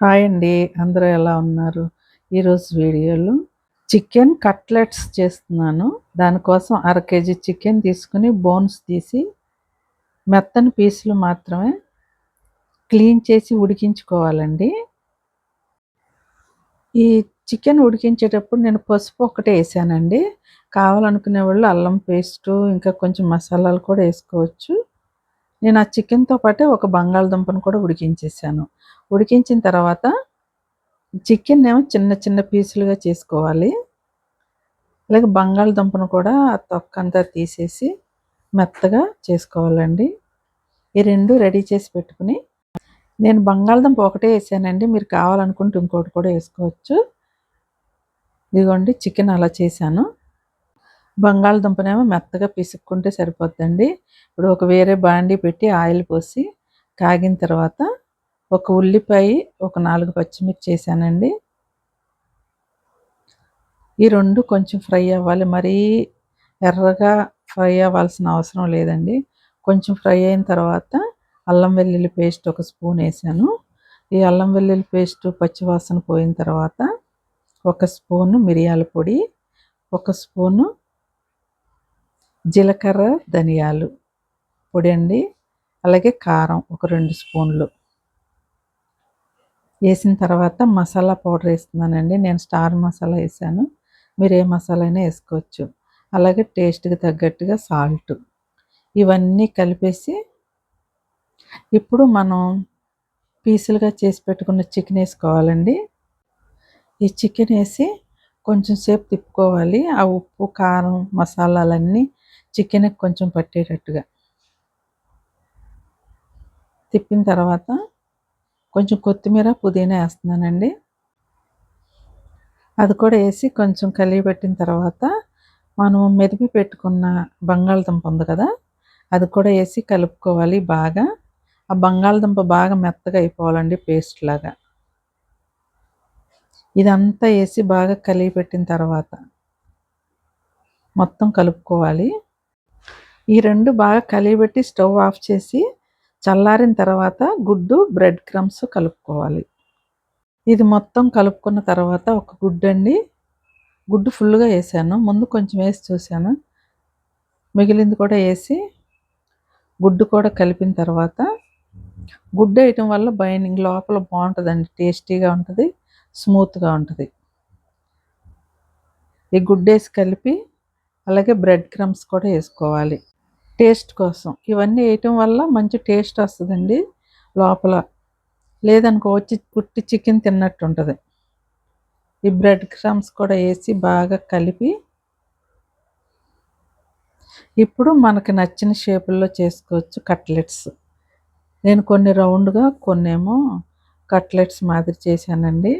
Hi అండి. అందరూ ఎలా ఉన్నారు? ఈరోజు వీడియోలో చికెన్ కట్లెట్స్ చేస్తున్నాను. దానికోసం అర కేజీ చికెన్ తీసుకుని బోన్స్ తీసి మెత్తని పీసులు మాత్రమే క్లీన్ చేసి ఉడికించుకోవాలండి. ఈ చికెన్ ఉడికించేటప్పుడు నేను పసుపు ఒకటే వేసానండి. కావాలనుకునే వాళ్ళు అల్లం పేస్టు ఇంకా కొంచెం మసాలాలు కూడా వేసుకోవచ్చు. నేను ఆ చికెన్తో పాటే ఒక బంగాళదుంపను కూడా ఉడికించేసాను. ఉడికించిన తర్వాత చికెన్ ఏమో చిన్న చిన్న పీసులుగా చేసుకోవాలి. అలాగే బంగాళదుంపను కూడా తొక్క అంతా తీసేసి మెత్తగా చేసుకోవాలండి. ఈ రెండు రెడీ చేసి పెట్టుకుని నేను బంగాళదుంప ఒకటే వేసానండి. మీరు కావాలనుకుంటే ఇంకోటి కూడా వేసుకోవచ్చు. ఇదిగోండి చికెన్ అలా చేశాను. బంగాళదుంపనేమో మెత్తగా పిసుక్కుంటే సరిపోద్దండి. ఇప్పుడు ఒక వేరే బాండీ పెట్టి ఆయిల్ పోసి కాగిన తర్వాత ఒక ఉల్లిపాయ ఒక నాలుగు పచ్చిమిర్చి వేసానండి ఈ రెండు కొంచెం ఫ్రై అవ్వాలి. మరీ ఎర్రగా ఫ్రై అవ్వాల్సిన అవసరం లేదండి. కొంచెం ఫ్రై అయిన తర్వాత అల్లం వెల్లుల్లి పేస్ట్ ఒక స్పూన్ వేసాను. ఈ అల్లం వెల్లుల్లి పేస్ట్ పచ్చివాసన పోయిన తర్వాత ఒక స్పూను మిరియాల పొడి ఒక స్పూను జీలకర్ర ధనియాలు పొడి అండి. అలాగే కారం ఒక రెండు స్పూన్లు. వేసిన తర్వాత మసాలా పౌడర్ వేస్తున్నానండి. నేను స్టార్ మసాలా వేసాను. మీరు ఏ మసాలా అయినా వేసుకోవచ్చు. అలాగే టేస్ట్కి తగ్గట్టుగా సాల్ట్. ఇవన్నీ కలిపేసి ఇప్పుడు మనం పీసులుగా చేసి పెట్టుకున్న చికెన్ వేసుకోవాలండి. ఈ చికెన్ వేసి కొంచెం సేపు తిప్పుకోవాలి. ఆ ఉప్పు కారం మసాలాలన్నీ చికెన్కి కొంచెం పట్టేటట్టుగా. తిప్పిన తర్వాత కొంచెం కొత్తిమీర పుదీనా వేస్తున్నానండి. అది కూడా వేసి కొంచెం కలిగి పెట్టిన తర్వాత మనం మెదిపి పెట్టుకున్న బంగాళదుంప ఉంది కదా అది కూడా వేసి కలుపుకోవాలి బాగా. ఆ బంగాళదుంప బాగా మెత్తగా అయిపోవాలండి పేస్ట్ లాగా. ఇదంతా వేసి బాగా కలిగి పెట్టిన తర్వాత మొత్తం కలుపుకోవాలి. ఈ రెండు బాగా కలిగిపెట్టి స్టవ్ ఆఫ్ చేసి చల్లారిన తర్వాత గుడ్డు బ్రెడ్ క్రమ్స్ కలుపుకోవాలి. ఇది మొత్తం కలుపుకున్న తర్వాత ఒక గుడ్డు అండి. గుడ్డు ఫుల్గా వేసాను. ముందు కొంచెం వేసి చూశాను. మిగిలింది కూడా వేసి గుడ్డు కూడా కలిపిన తర్వాత గుడ్డు వేయటం వల్ల బైండింగ్ లోపల బాగుంటుందండి. టేస్టీగా ఉంటుంది స్మూత్గా ఉంటుంది. ఈ గుడ్డు వేసి కలిపి అలాగే బ్రెడ్ క్రమ్స్ కూడా వేసుకోవాలి. టేస్ట్ కోసం. ఇవన్నీ వేయటం వల్ల మంచి టేస్ట్ వస్తుందండి లోపల. లేదనుకో వచ్చి పుట్టి చికెన్ తిన్నట్టు ఉంటుంది. ఈ బ్రెడ్ క్రమ్స్ కూడా వేసి బాగా కలిపి ఇప్పుడు మనకి నచ్చిన షేపుల్లో చేసుకోవచ్చు కట్లెట్స్. నేను కొన్ని రౌండ్గా కొన్నేమో కట్లెట్స్ మాదిరి చేశానండి.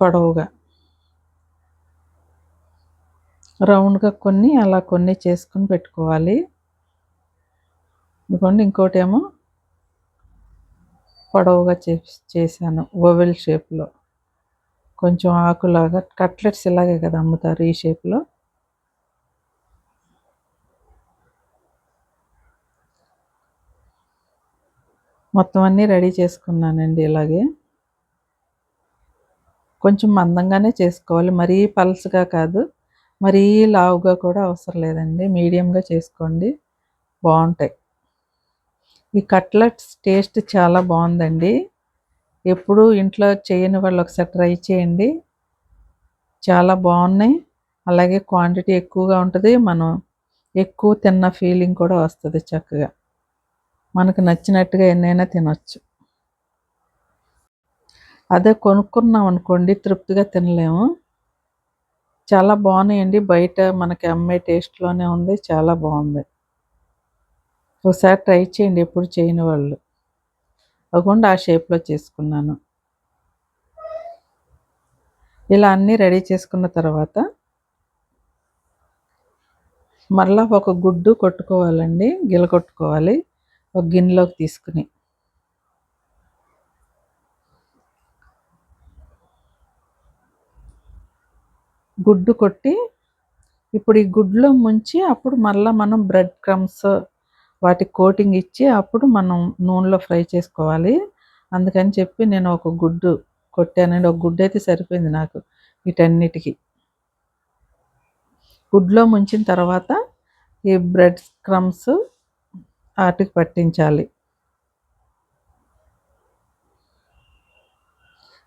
పొడవుగా. రౌండ్గా కొన్ని అలా కొన్ని చేసుకుని పెట్టుకోవాలి. ఇదిగోండి ఇంకోటి ఏమో పొడవుగా చే చేశాను. ఓవెల్ షేప్లో. కొంచెం ఆకులాగా కట్లెట్స్ ఇలాగే కదా అమ్ముతారు ఈ షేప్లో. మొత్తం అన్నీ రెడీ చేసుకున్నానండి ఇలాగే. కొంచెం మందంగానే చేసుకోవాలి. మరీ పల్స్గా కాదు. మరీ లావుగా కూడా అవసరం లేదండి. మీడియంగా చేసుకోండి. బాగుంటాయి ఈ కట్లెట్స్ టేస్ట్ చాలా బాగుందండి ఎప్పుడు ఇంట్లో చేయని వాళ్ళు ఒకసారి ట్రై చేయండి. చాలా బాగున్నాయి అలాగే క్వాంటిటీ ఎక్కువగా ఉంటుంది. మనం ఎక్కువ తిన్న ఫీలింగ్ కూడా వస్తుంది చక్కగా. మనకు నచ్చినట్టుగా ఎన్నైనా తినొచ్చు. అదే కొనుక్కున్నాం అనుకోండి తృప్తిగా తినలేము. చాలా బాగున్నాయండి. బయట మనకి అమ్మే టేస్ట్లోనే ఉంది. చాలా బాగుంది. ఒకసారి ట్రై చేయండి. ఎప్పుడు చేయని వాళ్ళు. అవ్వకుండా ఆ షేప్లో చేసుకున్నాను. ఇలా అన్నీ రెడీ చేసుకున్న తర్వాత మరలా ఒక గుడ్డు కొట్టుకోవాలండి. గిల కొట్టుకోవాలి. ఒక గిన్నెలోకి తీసుకుని. గుడ్డు కొట్టి ఇప్పుడు ఈ గుడ్లో ముంచి అప్పుడు మళ్ళీ మనం బ్రెడ్ క్రమ్స్ వాటి కోటింగ్ ఇచ్చి అప్పుడు మనం నూనెలో ఫ్రై చేసుకోవాలి. అందుకని చెప్పి నేను ఒక గుడ్డు కొట్టానండి ఒక గుడ్డు అయితే సరిపోయింది నాకు వీటన్నిటికీ. గుడ్లో ముంచిన తర్వాత ఈ బ్రెడ్ క్రమ్స్ వాటికి పట్టించాలి.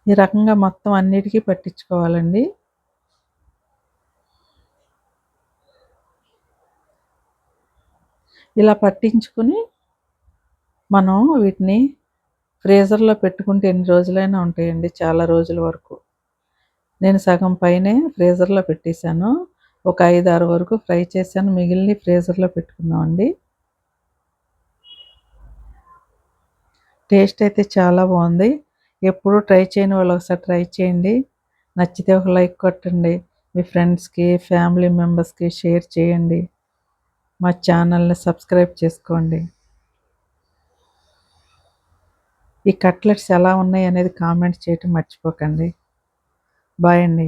ఈ రకంగా మొత్తం అన్నిటికీ పట్టించుకోవాలండి. ఇలా పట్టించుకుని మనం వీటిని ఫ్రీజర్లో పెట్టుకుంటే ఎన్ని రోజులైనా ఉంటాయండి చాలా రోజుల వరకు. నేను సగం పైనే ఫ్రీజర్లో పెట్టేశాను ఒక ఐదు ఆరు వరకు ఫ్రై చేశాను మిగిలిన ఫ్రీజర్లో పెట్టుకున్నామండి టేస్ట్ అయితే చాలా బాగుంది. ఎప్పుడు ట్రై చేయని వాళ్ళు ఒకసారి ట్రై చేయండి. నచ్చితే ఒక లైక్ కొట్టండి. మీ ఫ్రెండ్స్కి ఫ్యామిలీ మెంబర్స్కి షేర్ చేయండి. మా ఛానల్ని సబ్స్క్రైబ్ చేసుకోండి. ఈ కట్లెట్స్ ఎలా ఉన్నాయి అనేది కామెంట్ చేయటం మర్చిపోకండి. బాయ్ అండి.